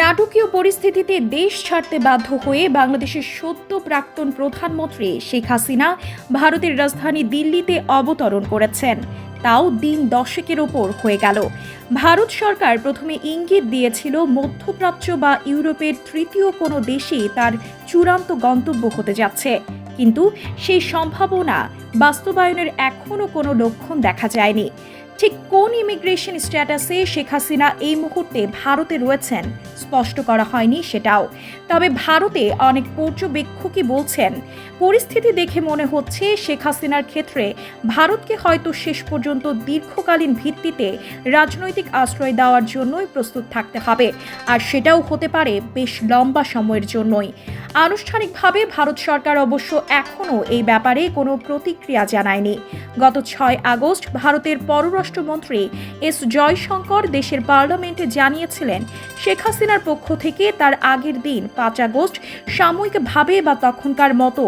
নাটকীয় পরিস্থিতিতে দেশ ছাড়তে বাধ্য হয়ে বাংলাদেশের সদ্য প্রাক্তন প্রধানমন্ত্রী শেখ হাসিনা ভারতের রাজধানী দিল্লিতে অবতরণ করেছেন। তাও দিন দশেকের ওপর হয়ে গেল। ভারত সরকার প্রথমে ইঙ্গিত দিয়েছিল মধ্যপ্রাচ্য বা ইউরোপের তৃতীয় কোনো দেশই তার চূড়ান্ত গন্তব্য হতে যাচ্ছে। কিন্তু সেই সম্ভাবনা বাস্তবায়নের এখনও কোনো লক্ষণ দেখা যায়নি। ঠিক কোন ইমিগ্রেশন স্ট্যাটাসে শেখ হাসিনা এই মুহূর্তে ভারতে রয়েছেন? স্পষ্ট করা হয়নি সেটাও। তবে ভারতে অনেক পর্যবেক্ষকই বলছেন, পরিস্থিতি দেখে মনে হচ্ছে শেখ হাসিনার ক্ষেত্রে ভারতকে হয়তো শেষ পর্যন্ত দীর্ঘকালীন ভিত্তিতে রাজনৈতিক আশ্রয় দেওয়ার জন্যই প্রস্তুত থাকতে হবে। আর সেটাও হতে পারে বেশ লম্বা সময়ের জন্যই। আনুষ্ঠানিকভাবে ভারত সরকার অবশ্য এখনও এই ব্যাপারে কোনো প্রতিক্রিয়া জানায়নি। গত ছয় আগস্ট ভারতের পররাষ্ট্রমন্ত্রী এস জয়শঙ্কর দেশের পার্লামেন্টে জানিয়েছিলেন, শেখ হাসিনার পক্ষ থেকে তার আগের দিন পাঁচ আগস্ট সাময়িকভাবে বা তখনকার মতো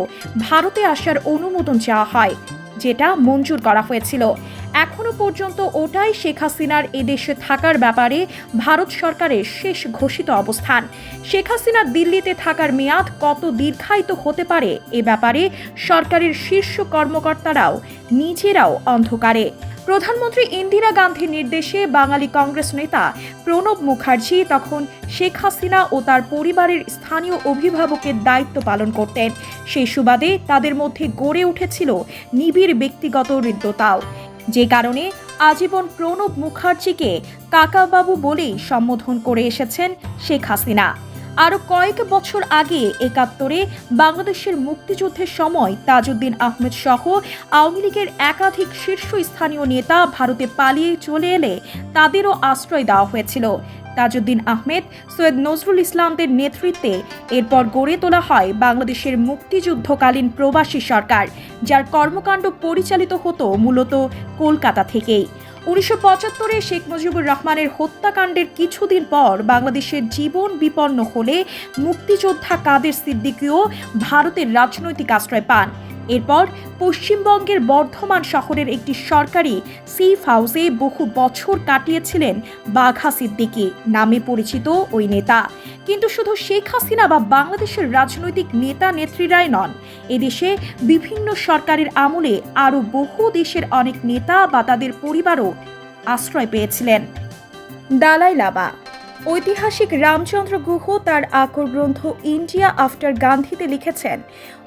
ভারতে আসার অনুমোদন চাওয়া হয়, যেটা মঞ্জুর করা হয়েছিল। এখনও পর্যন্ত ওটাই শেখ হাসিনার এদেশে থাকার ব্যাপারে ভারত সরকারের শেষ ঘোষিত অবস্থান। শেখ হাসিনা দিল্লিতে থাকার মেয়াদ কত দীর্ঘায়িত হতে পারে এ ব্যাপারে সরকারের শীর্ষ কর্মকর্তারাও নিজেরাও অন্ধকারে। প্রধানমন্ত্রী ইন্দিরা গান্ধীর নির্দেশে বাঙালি কংগ্রেস নেতা প্রণব মুখার্জি তখন শেখ হাসিনা ও তার পরিবারের স্থানীয় অভিভাবকের দায়িত্ব পালন করতেন। সেই সুবাদে তাদের মধ্যে গড়ে উঠেছিল নিবিড় ব্যক্তিগত হৃদ্যতাও। যে কারণে আজীবন প্রণব মুখার্জিকে কাকাবাবু বলেই সম্বোধন করে এসেছেন শেখ হাসিনা। আরও কয়েক বছর আগে একাত্তরে বাংলাদেশের মুক্তিযুদ্ধের সময় তাজউদ্দিন আহমেদ সহ আওয়ামী লীগের একাধিক শীর্ষস্থানীয় নেতা ভারতে পালিয়ে চলে এলে তাদেরও আশ্রয় দেওয়া হয়েছিল। তাজউদ্দিন আহমেদ, সৈয়দ নজরুল ইসলামদের নেতৃত্বে এরপর গড়ে তোলা হয় বাংলাদেশের মুক্তিযুদ্ধকালীন প্রবাসী সরকার, যার কর্মকাণ্ড পরিচালিত হতো মূলত কলকাতা থেকেই। উনিশশো পঁচাত্তরে শেখ মুজিবুর রহমানের হত্যাকাণ্ডের কিছুদিন পর বাংলাদেশের জীবন বিপন্ন হলে মুক্তিযোদ্ধা কাদের সিদ্দিকীও ভারতের রাজনৈতিক আশ্রয় পান। এরপর পশ্চিমবঙ্গের বর্ধমান শহরের একটি সরকারি সিফ হাউসে বহু বছর কাটিয়েছিলেন বাঘা সিদ্দিকী নামে পরিচিত ওই নেতা। কিন্তু শুধু শেখ হাসিনা বা বাংলাদেশের রাজনৈতিক নেতা নেত্রীরাই নন, এদেশে বিভিন্ন সরকারের আমলে আরও বহু দেশের অনেক নেতা বা তাদের পরিবারও আশ্রয় পেয়েছিলেন। দালাই লামা ঐতিহাসিক রামচন্দ্র গুহ তার আকর গ্রন্থ ইন্ডিয়া আফটার গান্ধীতে লিখেছেন,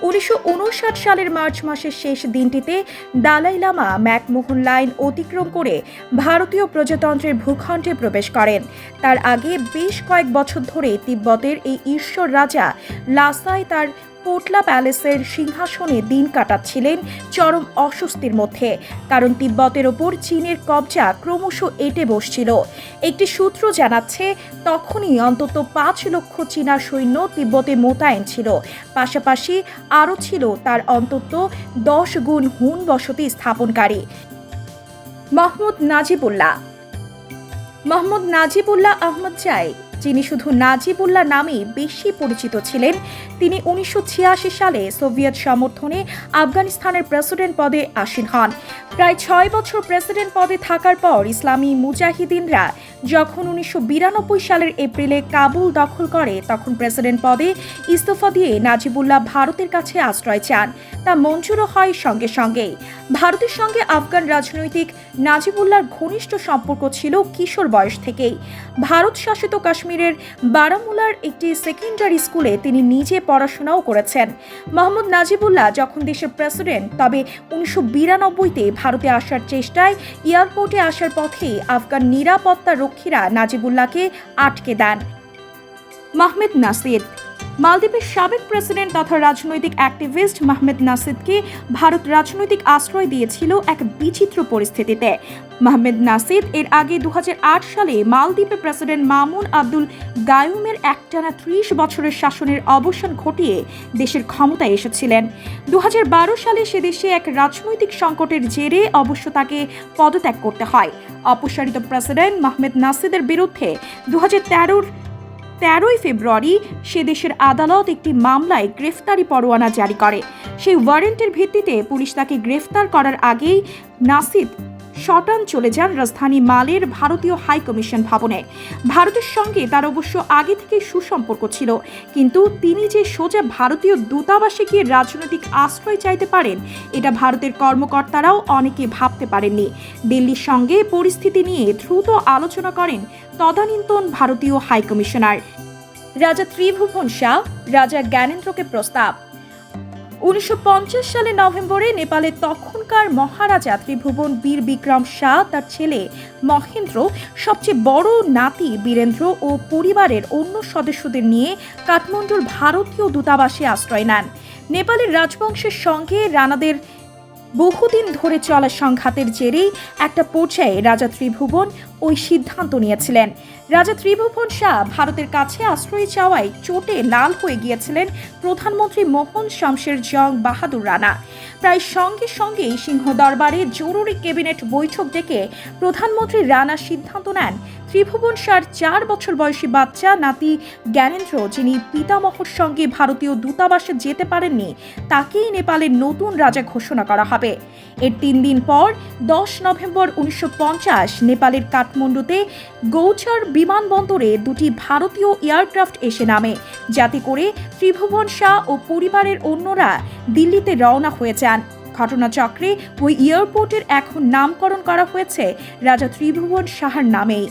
উনিশশো উনষাট সালের মার্চ মাসের শেষ দিনটিতে দালাই লামা ম্যাকমোহন লাইন অতিক্রম করে ভারতীয় প্রজাতন্ত্রের ভূখণ্ডে প্রবেশ করেন। তার আগে বেশ কয়েক বছর ধরে তিব্বতের এই ঈশ্বর রাজা লাসায় তার পোটলা প্যালেসের সিংহাসনে দিন কাটাচ্ছিলেন চরম অস্বস্তির মধ্যে। কারণ তিব্বতের ওপর চীনের কবজা ক্রমশ এটে বসছিল। একটি সূত্র জানাচ্ছে, তখনই অন্তত পাঁচ লক্ষ চীনা সৈন্য তিব্বতে মোতায়েন ছিল। পাশাপাশি আরও ছিল তার অন্তত দশ গুণ হুন বসতি স্থাপনকারী। মাহমুদ নাজিবুল্লাহ। মোহাম্মদ নাজিবুল্লাহ আহমদ চাই যিনি শুধু নাজিবুল্লাহ নামে বেশি পরিচিত ছিলেন, তিনি উনিশশো সালে সোভিয়েত সমর্থনে আফগানিস্তানের প্রেসিডেন্ট পদে আসীন হন। প্রায় ছয় বছর প্রেসিডেন্ট পদে থাকার পর ইসলামী মুজাহিদিনরা যখন উনিশশো সালের এপ্রিলে কাবুল দখল করে, তখন প্রেসিডেন্ট পদে ইস্তফা দিয়ে নাজিবুল্লাহ ভারতের কাছে আশ্রয় চান। তা মঞ্জুরও হয় সঙ্গে সঙ্গে। ভারতের সঙ্গে আফগান রাজনৈতিক নাজিবুল্লাহর ঘনিষ্ঠ সম্পর্ক ছিল কিশোর বয়স থেকেই। ভারত শাসিত কাশ্মীরের বারামুলার একটি সেকেন্ডারি স্কুলে তিনি নিজে পড়াশোনাও করেছেন। মোহাম্মদ নাজিবুল্লাহ যখন দেশের প্রেসিডেন্ট, তবে উনিশশো বিরানব্বইতে ভারতে আসার চেষ্টায় এয়ারপোর্টে আসার পথেই আফগান নিরাপত্তা রক্ষীরা নাজিবুল্লাহকে আটকে দেন। মাহমেদ নাসির মালদ্বীপের সাবেক প্রেসিডেন্ট তথা রাজনৈতিক অ্যাক্টিভিস্ট মাহমেদ নাসিদকে ভারত রাজনৈতিক আশ্রয় দিয়েছিল এক বিচিত্র পরিস্থিতিতে। মাহমেদ নাসিদ এর আগে দুহাজার আট সালে মালদ্বীপের প্রেসিডেন্ট মামুন আব্দুল গায়ুমের একটানা ত্রিশ বছরের শাসনের অবসান ঘটিয়ে দেশের ক্ষমতায় এসেছিলেন। দু হাজার বারো সালে সে দেশে এক রাজনৈতিক সংকটের জেরে অবশ্য তাকে পদত্যাগ করতে হয়। অপসারিত প্রেসিডেন্ট মাহমেদ নাসিদের বিরুদ্ধে দু হাজার তেরোই ফেব্রুয়ারি সে দেশের আদালত একটি মামলায় গ্রেফতারি পরোয়ানা জারি করে। সেই ওয়ারেন্টের ভিত্তিতে পুলিশ তাকে গ্রেফতার করার আগেই নাসিদ শটান চলে যান রাজধানী মালের ভারতীয় হাই কমিশন ভবনে। ভারতের সঙ্গে তার অবশ্য আগে থেকে সুসম্পর্ক ছিল। কিন্তু তিনি যে সোজা ভারতীয় দূতাবাসে গিয়ে রাজনৈতিক আশ্রয় চাইতে পারেন, এটা ভারতের কর্মকর্তারাও অনেকে ভাবতে পারেননি। দিল্লির সঙ্গে পরিস্থিতি নিয়ে দ্রুত আলোচনা করেন তদানীন্তন ভারতীয় হাই কমিশনার। রাজা ত্রিভুবন শাহ, রাজা জ্ঞানেন্দ্রকে প্রস্তাব। উনিশশো সালে নভেম্বরে নেপালের তখনকার মহারাজা ত্রিভুবন বীর বিক্রম শাহ, তার ছেলে মহেন্দ্র, সবচেয়ে বড় নাতি বীরেন্দ্র ও পরিবারের অন্য সদস্যদের নিয়ে কাঠমান্ডুর ভারতীয় দূতাবাসে আশ্রয় নেন। নেপালের রাজবংশের সঙ্গে রানাদের বহুদিন ধরে চলা সংঘাতের জেরেই একটা পর্যায়ে রাজা ত্রিভুবন ওই সিদ্ধান্ত নিয়েছিলেন। রাজা ত্রিভুবন শাহ ভারতের কাছে আশ্রয় চাওয়ায় চোটে লাল হয়ে গিয়েছিলেন প্রধানমন্ত্রী মোহন শামশের জং বাহাদুর রানা। প্রায় সঙ্গে সঙ্গেই সিংহ দরবারে জরুরি ক্যাবিনেট বৈঠক ডেকে প্রধানমন্ত্রী রানা সিদ্ধান্ত নেন। ত্রিভুবন শাহর চার বছর বয়সী বাচ্চা নাতি জ্ঞানেন্দ্র, যিনি পিতামহর সঙ্গে ভারতীয় দূতাবাসে যেতে পারেননি, তাকেই নেপালের নতুন রাজা ঘোষণা করা হবে। এর তিন দিন পর দশ নভেম্বর উনিশশো পঞ্চাশ নেপালের কাঠমান্ডুতে গৌচার বিমানবন্দরে দুটি ভারতীয় এয়ারক্রাফট এসে নামে, যাতে করে ত্রিভুবন শাহ ও পরিবারের অন্যরা দিল্লিতে রওনা হয়ে যান। ঘটনাচক্রে ওই এয়ারপোর্টের এখন নামকরণ করা হয়েছে রাজা ত্রিভুবন শাহর নামেই।